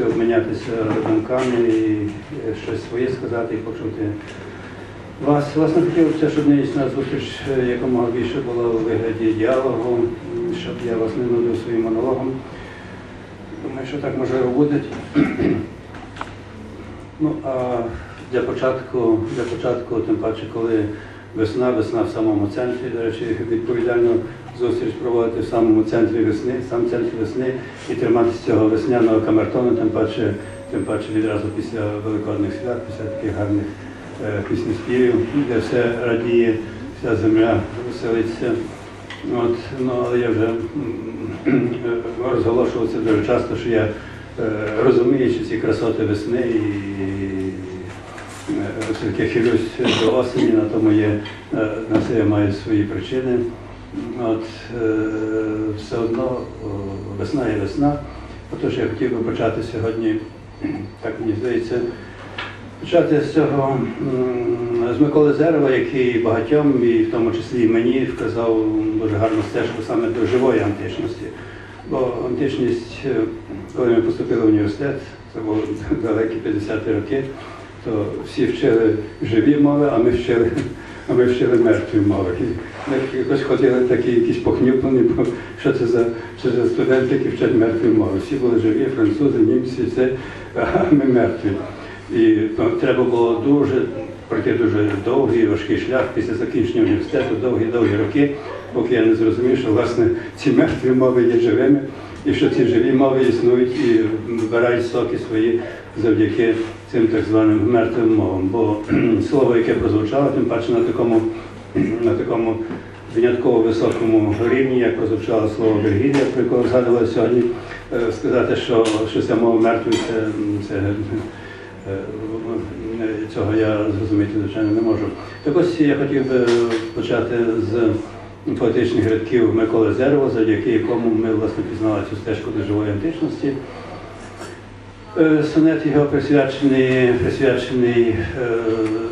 можливістю обмінятися думками і е, щось своє сказати і почути вас. Власне, хотілося, щоб нинішня зустріч е, якомога більше була у вигляді діалогу, щоб я вас не нудив своїм монологом. Думаю, що так можливо буде. Ну, а для початку, для початку, тим паче, коли весна, весна в самому центрі, до речі, відповідально зустріч проводити в самому центрі весни, сам центр весни і триматися цього весняного камертону, тим паче, тим паче відразу після великодних свят, після таких гарних е, піснеспівів, де все радіє, вся земля веселиться. От, ну, але я вже розголошувався дуже часто, що я е, розуміючи ці красоти весни і е, все-таки хилюсь до осені, на тому є, е, на це я маю свої причини. От, е, все одно весна є весна. Отож я хотів би почати сьогодні, так мені здається, почати з цього з Миколи Зерова, який багатьом, і в тому числі і мені, вказав дуже гарну стежку саме до живої античності. Бо античність, е, коли ми поступили в університет, це було далекі 50-ті роки, то всі вчили живі мови, а ми вчили, а ми вчили мертві мови. Ми якось ходили такі якісь похнюплені, бо що це за, що за студенти, які вчать мертві мови. Всі були живі, французи, німці, це, а ми мертві. І ну, треба було дуже пройти дуже довгий важкий шлях після закінчення університету, довгі-довгі роки, поки я не зрозумів, що власне ці мертві мови є живими, і що ці живі мови існують і вбирають соки свої завдяки цим так званим мертвим мовам. Бо слово, яке прозвучало, тим паче на такому, на такому винятково високому рівні, як прозвучало слово Вергілія, про якого згадували сьогодні, е, сказати, що, що ця мова мертвий, це, це Е, Цього я зрозуміти, звичайно, не можу. Так ось я хотів би почати з поетичних рядків Миколи Зерова, завдяки якому ми власне пізнали цю стежку до живої античності. Сонет його присвячений, присвячений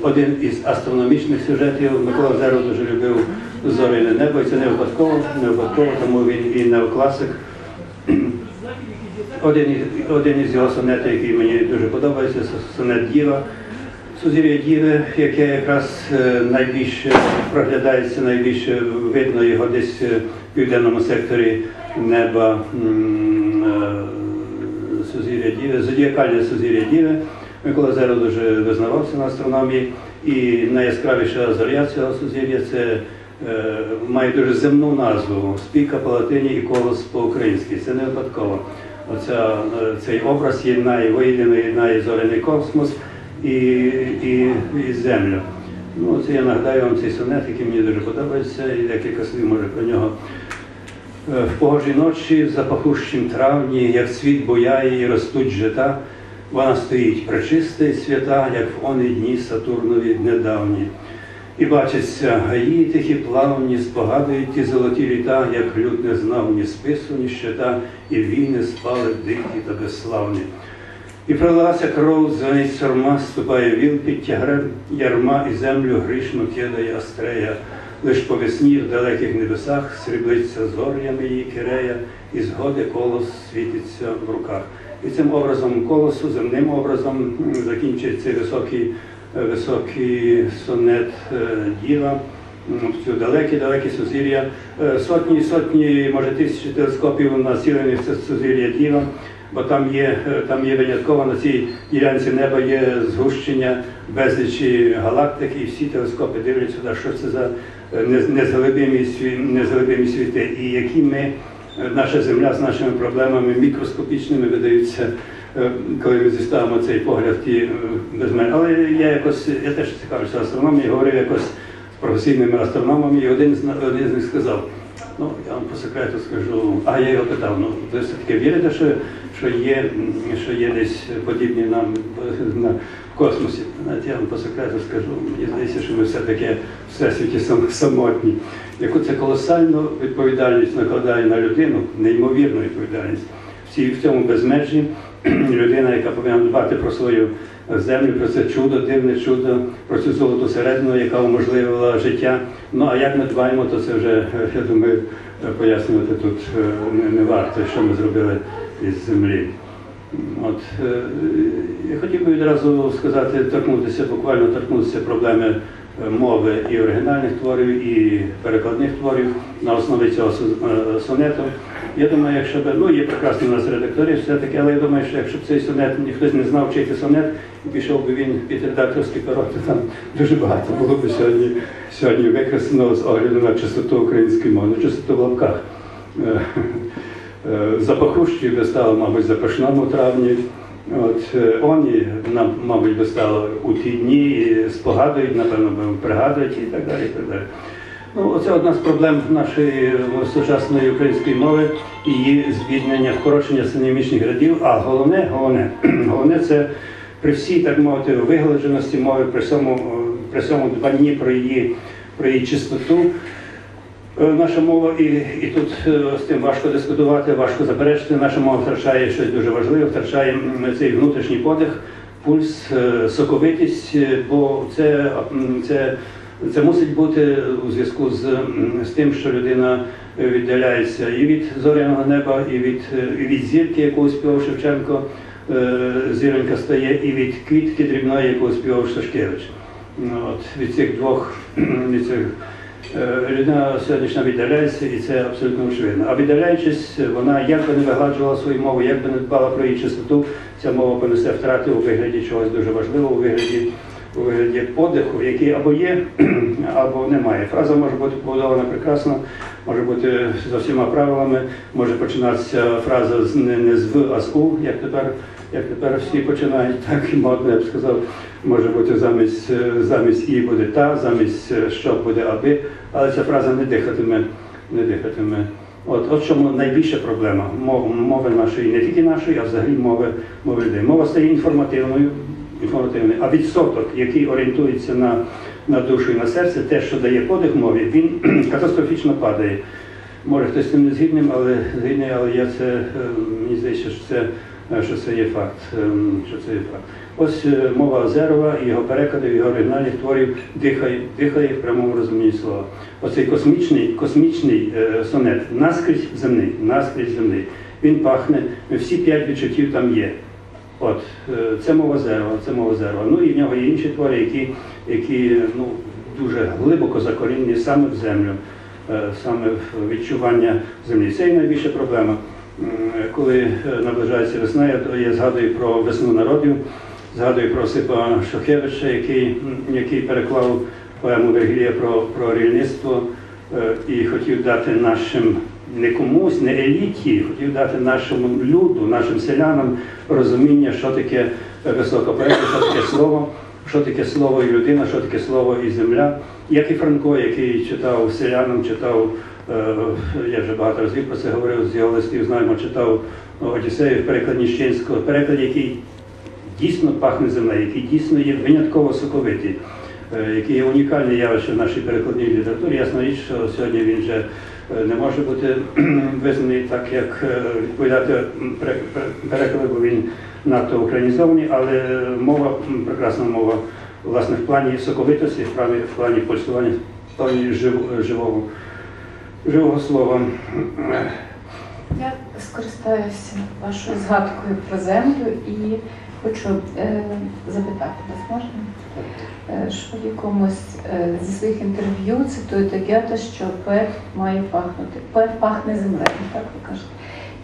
один із астрономічних сюжетів. Микола Зеров дуже любив зоряне небо, і це не випадково, не випадково, тому він і неокласик. Один, один із його сонетів, який мені дуже подобається, сонет Діва. Сузір'я Діви, яке якраз найбільше проглядається, найбільше видно його десь в південному секторі неба Сузір'я Діви, зодіакальне Сузір'я Діви. Микола Зеро дуже визнавався на астрономії, і найяскравіша зоря цього сузір'я це е, має дуже земну назву Спіка по латині і колос по-українськи. Це не випадково. Оця, е, цей образ єднає, воєдино єднає зоряний космос і, і, і землю. Ну, це я нагадаю вам цей сонет, який мені дуже подобається, і декілька слів може про нього. Е, В погожій ночі, в запахущім травні, як світ бояє і ростуть жита, вона стоїть пречиста і свята, як в вони дні Сатурнові недавні. І бачаться гаї тихі плавні, спогадують ті золоті літа, як люд не знав ні спису, ні щита, і війни спали дикі та безславні. І пролилася кров, звенить сорма, ступає віл під тягрем ярма, і землю грішну кидає астрея. Лиш по весні в далеких небесах сріблиться зорями її кирея, і згоди колос світиться в руках. І цим образом колосу, земним образом закінчується високий, е, високий сонет е, діва. В цю далекі-далекі сузір'я. Е, Сотні і сотні, може тисячі телескопів націлені це сузір'я діва бо там є, там є винятково на цій ділянці неба є згущення безлічі галактик, і всі телескопи дивляться, що це за е, нез- незглибимі, сві- незглибимі світи, і які ми, е, наша земля з нашими проблемами мікроскопічними видаються, е, коли ми зіставимо цей погляд ті мене. Але я якось, я теж цікавився астрономією, говорив якось з професійними астрономами, і один з один з них сказав. Ну, я вам по секрету скажу, а я його питав, ну ви все-таки вірите, що, що, є, що є десь подібні нам на космосі? Знаєте, я вам по секрету скажу, мені здається, що ми все-таки всесвіті сам- самотні. Яку це колосальну відповідальність накладає на людину, неймовірну відповідальність. Всі в цьому безмежі людина, яка повинна дбати про свою землю, про це чудо, дивне чудо, про цю золоту середину, яка уможливила життя. Ну а як ми дбаємо, то це вже, е, я думаю, е, пояснювати тут е, не, варто, що ми зробили із землі. От, я хотів би відразу сказати, торкнутися, буквально торкнутися проблеми мови і оригінальних творів, і перекладних творів на основі цього е, сонету. Я думаю, якщо б, ну є прекрасні у нас редактори, все-таки, але я думаю, що якщо б цей сонет ніхтось не знав вчити сонет, і пішов би він під редакторське перо, то там дуже багато було б сьогодні, сьогодні викреслено з огляду на чистоту української мови, ну, чистоту в лапках. Е, е, Запахущі би стало, мабуть, в запашному травні. От е, вони нам, мабуть, би стало у ті дні, і спогадують, напевно, пригадують і так далі. Так далі. Ну, оце одна з проблем нашої е, сучасної української мови, її збіднення, вкорочення синемічних рядів. А головне, головне, головне це при всій, так мовити, виголодженості мови, при всьому, е, при всьому дбанні про її, про її чистоту. Е, Наша мова, і, і тут е, з тим важко дискутувати, важко заперечити. Наша мова втрачає щось дуже важливе, втрачає цей внутрішній подих, пульс, е, соковитість, бо це, це, це мусить бути у зв'язку з, з тим, що людина віддаляється і від зоряного неба, і від, і від зірки, яку співав Шевченко, зіронька стає, і від квітки дрібної, яку співав Сашкевич. Ну, От, від цих двох від цих Людина сьогоднішня віддаляється, і це абсолютно очевидно. А віддаляючись, вона як би не вигладжувала свою мову, як би не дбала про її чистоту, ця мова понесе втрати у вигляді чогось дуже важливого, у вигляді, у вигляді подиху, який або є, або немає. Фраза може бути побудована прекрасно, може бути за всіма правилами, може починатися фраза з не, не з в, а з у, як тепер, як тепер всі починають, так і модно, я б сказав. Може бути замість, е, замість і буде та, замість е, що буде аби, але ця фраза не дихатиме, не дихатиме. От, от чому найбільша проблема мови нашої, не тільки нашої, а взагалі мови, мови людей. Мова стає інформативною, інформативною, а відсоток, який орієнтується на, на душу і на серце, те, що дає подих мові, він катастрофічно падає. Може хтось з цим не згідним, але згідний, але я це е, мені здається, що це, що це є факт. ем, Що це є факт. Ось е, мова Азерова і його перекладів, його оригінальних творів дихає, дихає в прямому розумінні слова. Оцей космічний, космічний е, сонет наскрізь земний, наскрізь земний. Він пахне, всі п'ять відчуттів там є. От, е, це мова Зерова, це мова Зерова. Ну і в нього є інші твори, які, які ну, дуже глибоко закорінені саме в землю, е, саме в відчування землі. Це і найбільша проблема. Коли е, наближається весна, я, згадую про весну народів, згадую про Осипа Шохевича, який, який переклав поему Вергілія про, про рільництво е, і хотів дати нашим не комусь, не еліті, хотів дати нашому люду, нашим селянам розуміння, що таке висока поезія, що таке слово, що таке слово і людина, що таке слово і земля. Як і Франко, який читав селянам, читав, я вже багато разів про це говорив, з його листів знаємо, читав Одіссею в перекладі Щенського, переклад, який дійсно пахне землею, який дійсно є винятково соковитий, е, який є унікальне явище в нашій перекладній літературі. Ясна річ, що сьогодні він вже е, не може бути визнаний так, як е, відповідати перекладу, бо він надто українізований, але мова, прекрасна мова, власне, в плані соковитості, в плані, в плані пульсування, в плані жив- живого, живого слова. Я скористаюся вашою згадкою про землю і хочу е, запитати вас, можна? Е, що в якомусь е, зі своїх інтерв'ю цитуєте Гета, що поет має пахнути. Поет пахне землею, так ви кажете.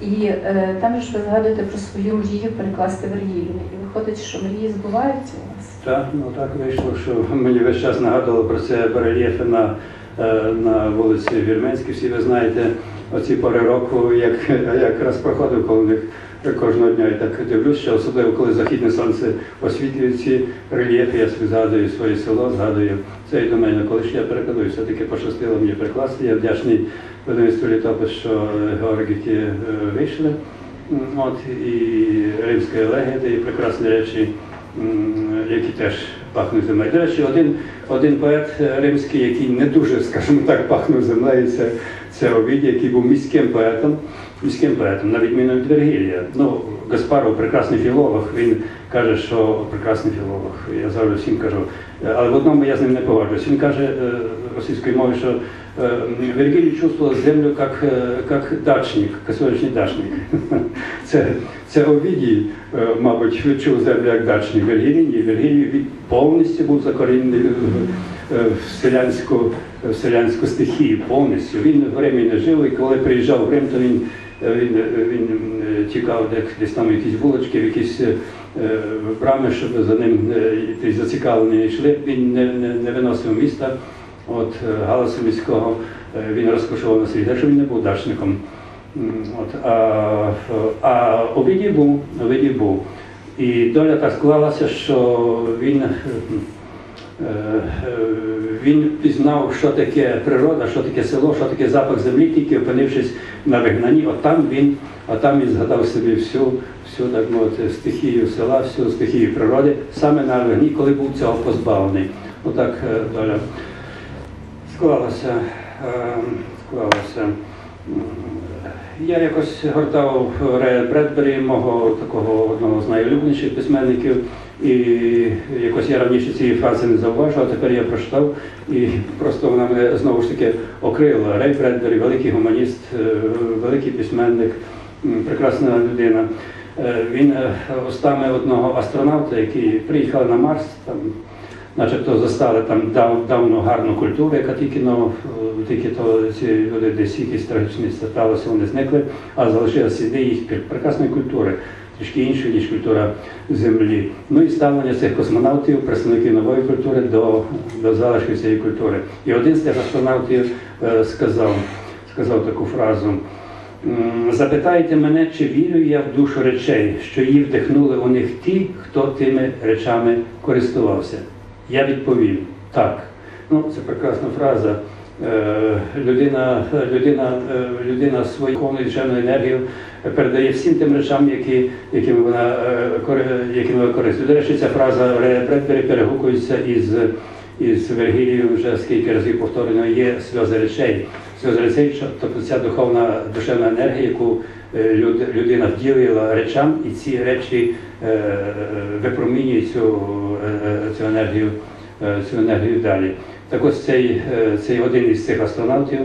І е, там ж ви згадуєте про свою мрію перекласти в Вергілію. І виходить, що мрії збуваються у вас. Так, ну так вийшло, що мені весь час нагадували про це барельєфи на, на вулиці Вірменській. Всі ви знаєте, оці пори року, як якраз проходив коло них кожного дня і так дивлюсь, що особливо коли західне сонце освітлює ці рельєфи, я собі згадую своє село, згадую це і до мене. Коли ж я перекладую, все-таки пощастило мені перекласти. Я вдячний видавництву літопис, що е, георгіки е, вийшли. От, і римська елегія, і прекрасні речі, які теж пахнуть землею. До речі, один, один поет римський, який не дуже, скажімо так, пахнув землею, це, це Овід, який був міським поетом, міським поетом, на відміну від Вергілія. Ну, Гаспаров прекрасний філолог, він каже, що прекрасний філолог. Я завжди всім кажу. Але в одному я з ним не погоджуюсь. Він каже е, російською мовою, що е, Вергілій чувствував землю як, е, як дачник, як дачник. Це, це Овідій е, мабуть, відчув землю як дачний Вергілій. Ні, Вергілій повністю був закорінений е, е, в селянську, в селянську стихію, повністю. Він в Римі не жив, і коли приїжджав в Рим, то він, е, він, е, він е, тікав десь, там якісь вулички, в якісь е, е, брами, щоб за ним е, зацікавлені йшли. Він не, не, не виносив міста. От е, галасу міського е, він розкошував на свій, що він не був дачником. От, а, а Овідій був, Овідій був. І доля так склалася, що він, е, він пізнав, що таке природа, що таке село, що таке запах землі, тільки опинившись на вигнанні. От там він, от там він згадав собі всю, всю так мовити, стихію села, всю стихію природи, саме на вигні, коли був цього позбавлений. Отак доля склалася. е, склалася. Я якось гортав Рея Бредбері, мого такого одного з найулюбленіших письменників, і якось я раніше цієї фрази не зауважив, а тепер я прочитав, і просто вона мене знову ж таки окрила. Рей Бредбері, великий гуманіст, е, великий письменник, прекрасна людина. Е, Він е, устами одного астронавта, який приїхав на Марс, там начебто застали там дав, давно гарну культуру, яка тільки но, е, тільки то ці люди десь якісь трагічні сталося, вони зникли, а залишилися сліди їх прекрасної культури, трішки іншої, ніж культура землі. Ну і ставлення цих космонавтів, представників нової культури до, до залишків цієї культури. І один з тих астронавтів е, сказав, сказав таку фразу. Запитайте мене, чи вірю я в душу речей, що її вдихнули у них ті, хто тими речами користувався. Я відповім так. Ну, це прекрасна фраза. Е, Людина, людина, е, людина свою повну душевну енергію передає всім тим речам, які, якими вона е, якими користує. До речі, ця фраза Бредбері перегукується із, із Вергілією вже скільки разів повторено, є сльози речей. Сльози речей, тобто ця духовна душевна енергія, яку е, людина вділила речам, і ці речі е, випромінюють цю, е, цю енергію цю енергію далі. Так ось цей, цей один із цих астронавтів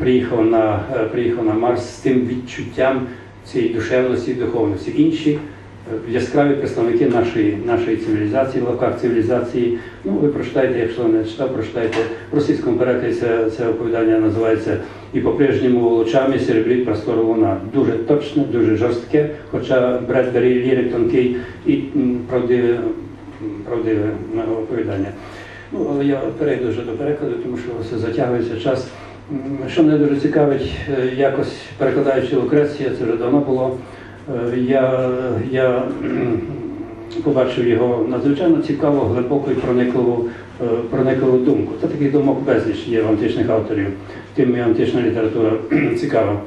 приїхав на, приїхав на Марс з тим відчуттям цієї душевності і духовності. Інші яскраві представники нашої, нашої цивілізації, в лавках цивілізації. Ну, ви прочитайте, якщо не читав, прочитайте в російському перекладі це, це оповідання називається І по-прежньому лучами серебрить простору луна. Дуже точне, дуже жорстке, хоча Бредбері лірик тонкий і правдиве, правдиве е, оповідання. Ну, я перейду вже до перекладу, тому що все затягується час. Що мене дуже цікавить, е, якось перекладаючи Лукреція, це вже давно було. Е, Я, я побачив його надзвичайно цікаву, глибоку і проникливу, е, проникливу думку. Це таких думок безліч є в античних авторів, тим і антична література цікава.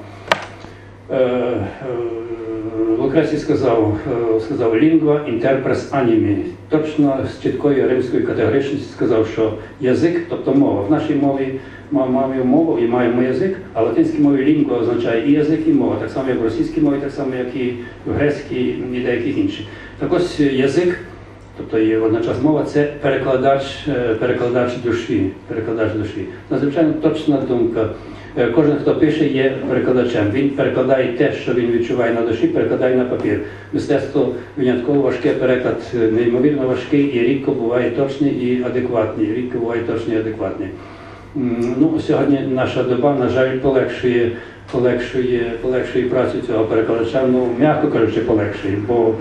Лукрецій сказав, е, сказав лінгва інтерпрес анімі. Точно з чіткою римською категоричністю сказав, що язик, тобто мова. В нашій мові маємо мову і маємо язик, а латинській мові лінгва означає і язик, і мова, так само як в російській мові, так само, як і в грецькій і деяких інших. Так ось язик, тобто є водночас мова, це перекладач, е, перекладач душі, перекладач душі. Надзвичайно точна думка. Е, Кожен, хто пише, є перекладачем. Він перекладає те, що він відчуває на душі, перекладає на папір. Мистецтво винятково важке, переклад е, неймовірно важкий і рідко буває точний і адекватний. Рідко буває точний і адекватний. Ну, сьогодні наша доба, на жаль, полегшує, полегшує, полегшує працю цього перекладача. Ну, м'яко кажучи, полегшує, бо,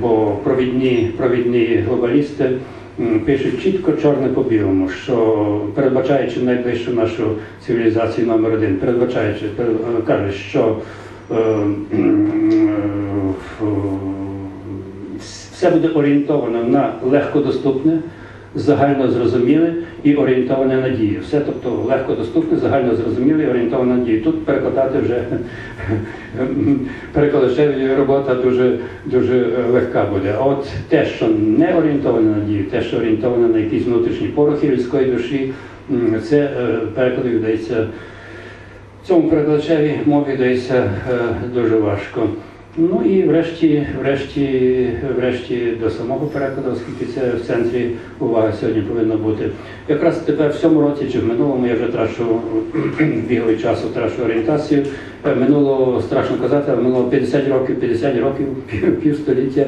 бо провідні, провідні глобалісти пишуть чітко чорне по білому, що передбачаючи найближчу нашу цивілізацію номер один, передбачаючи, перед- е, що е, е, все буде орієнтовано на легкодоступне, загально зрозуміле і орієнтоване на дію. Все, тобто легкодоступне, загально зрозуміле і орієнтоване на дію. Тут перекладати вже перекладачеві робота дуже, дуже легка буде. А от те, що не орієнтоване на дію, те, що орієнтоване на якісь внутрішні порохи людської душі, це е, перекладу вдається. Цьому перекладачеві мові дається е, дуже важко. Ну і врешті, врешті, врешті до самого перекладу, оскільки це в центрі уваги сьогодні повинно бути. Якраз тепер в цьому році чи в минулому я вже трачу біговий часу, трачу орієнтацію. Е, Минуло страшно казати, минуло 50 років, 50 років, півстоліття.